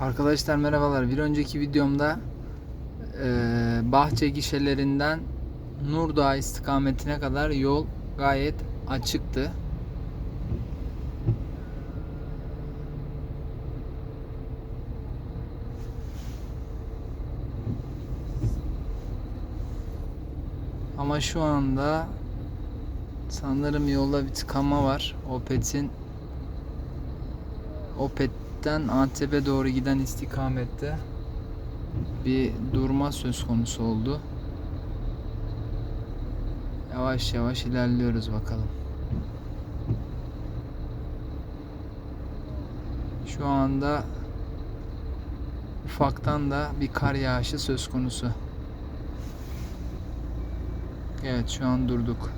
Arkadaşlar merhabalar. Bir önceki videomda eee, Bahçe gişelerinden Nurdağ istikametine kadar yol gayet açıktı. Ama şu anda sanırım yolda bir tıkanma var. Opet'in Opet'ten Antep'e doğru giden istikamette bir durma söz konusu oldu. Yavaş yavaş ilerliyoruz bakalım. Şu anda ufaktan da bir kar yağışı söz konusu. Evet şu an durduk.